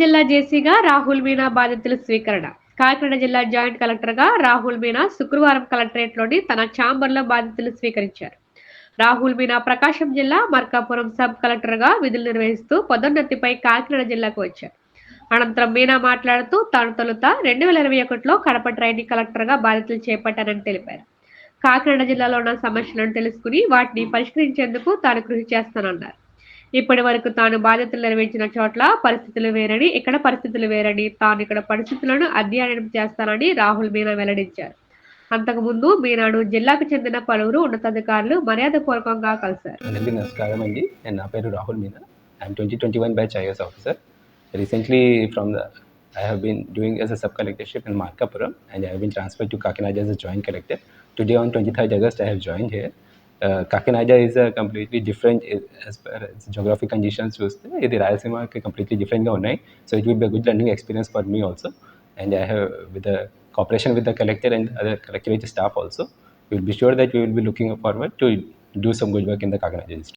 జిల్లా జేసీగా రాహుల్ మీనా బాధ్యతల స్వీకరణ. కాకినాడ జిల్లా జాయింట్ కలెక్టర్గా రాహుల్ మీనా శుక్రవారం కలెక్టరేట్లోని తన ఛాంబర్లో బాధ్యతలు స్వీకరించారు. రాహుల్ మీనా ప్రకాశం జిల్లా మార్కాపురం సబ్ కలెక్టర్గా విధులు నిర్వహిస్తూ పదోన్నతిపై కాకినాడ జిల్లాకు వచ్చారు. అనంతరం మీనా మాట్లాడుతూ తాను తొలుత రెండు వేల ఇరవై ఒకటిలో కడప ట్రైనింగ్ కలెక్టర్గా బాధ్యతలు చేపట్టానని తెలిపారు. కాకినాడ జిల్లాలో ఉన్న సమస్యలను తెలుసుకుని వాటిని పరిష్కరించేందుకు తాను కృషి చేస్తానన్నారు. ఇప్పటి వరకు తాను బాధ్యతలు నెరవేర్చిన చోట్ల పరిస్థితులు వేరని ఇక్కడ పరిస్థితులు వేరని తాను ఇక్కడ పరిస్థితులను అధ్యయనం చేస్తానని రాహుల్ మీనా వెల్లడించారు. అంతకుముందు మీనాడు జిల్లాకు చెందిన పలువురు ఉన్నతాధికారులు మర్యాదపూర్వకంగా కలిశారు. అందరికీ నమస్కారం అండి. నేను నా పేరు Rahul Meena. I'm twenty twenty one batch IAS officer recently from the I have been doing as sub collectorship in Markapuram and I have transfer to Kakinada as a joint collector. Today on 23rd August I have joined here. Uh, Kakinada is a completely different as per its geography conditions చూస్తే ఇది రాయలసీమకి completely డిఫరెంట్గా ఉన్నాయి so it will be good learning experience for me also and I have with the cooperation with the collector and other collectorate staff also we will be sure that we will be looking forward to do some good work in the Kakinada district.